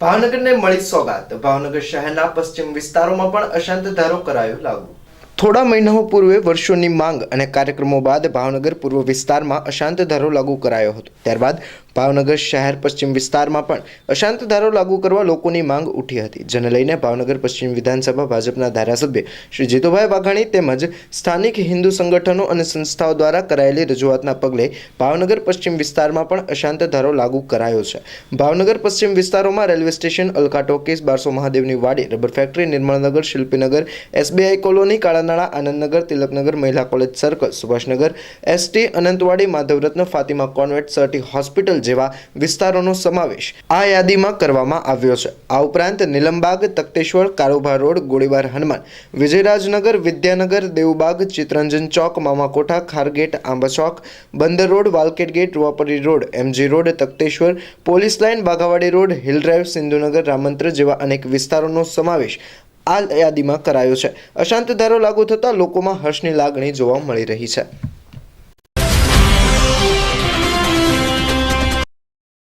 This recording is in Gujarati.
ભાવનગરને મળી સોગાત. ભાવનગર શહેરના પશ્ચિમ વિસ્તારોમાં પણ અશાંત ધારો કરાયો લાગુ. થોડા મહિનાઓ પૂર્વે વર્ષોની માંગ અને કાર્યક્રમો બાદ ભાવનગર પૂર્વ વિસ્તારમાં અશાંત ધારો લાગુ કરાયો હતો. ત્યારબાદ ભાવનગર શહેર પશ્ચિમ વિસ્તારમાં પણ અશાંત ધારો લાગુ કરવા લોકોની માંગ ઉઠી હતી. જેને લઈને ભાવનગર પશ્ચિમ વિધાનસભા ભાજપના ધારાસભ્ય શ્રી જીતુભાઈ વાઘાણી તેમજ સ્થાનિક હિન્દુ સંગઠનો અને સંસ્થાઓ દ્વારા કરાયેલી રજૂઆતના પગલે ભાવનગર પશ્ચિમ વિસ્તારમાં પણ અશાંત ધારો લાગુ કરાયો છે. ભાવનગર પશ્ચિમ વિસ્તારોમાં રેલવે સ્ટેશન અલકા ટોકીસ બારસો મહાદેવની વાડી, rubber factory, Nirmalnagar, Shilpinagar, SBI colony Kalanala Anandnagar, Tilaknagar, Mahila college circle, Subhashnagar, ST, Anantwadi, Madhavratna, Fatima convent, sir T hospital જેવા વિસ્તારોનો સમાવેશ આ યાદીમાં કરવામાં આવ્યો છે. આ ઉપરાંત નીલમબાગ તખ્તેશ્વર કારોબાર રોડ, ગોળીબાર હનુમાન, વિજયરાજનગર, વિદ્યાનગર, દેવબાગ ચિત્તરંજન ચોક, Mamakotha, Khargate, Amba Chowk, Bandar road, Walcate gate, Ruvapari road, MG road Takhteshwar police line, Baghavadi road, hill drive Sindhunagar રામંત્ર જેવા અનેક વિસ્તારોનો સમાવેશ આ યાદીમાં કરાયો છે. અશાંત ધારો લાગુ થતાં લોકોમાં હર્ષની લાગણી જોવા મળી રહી છે.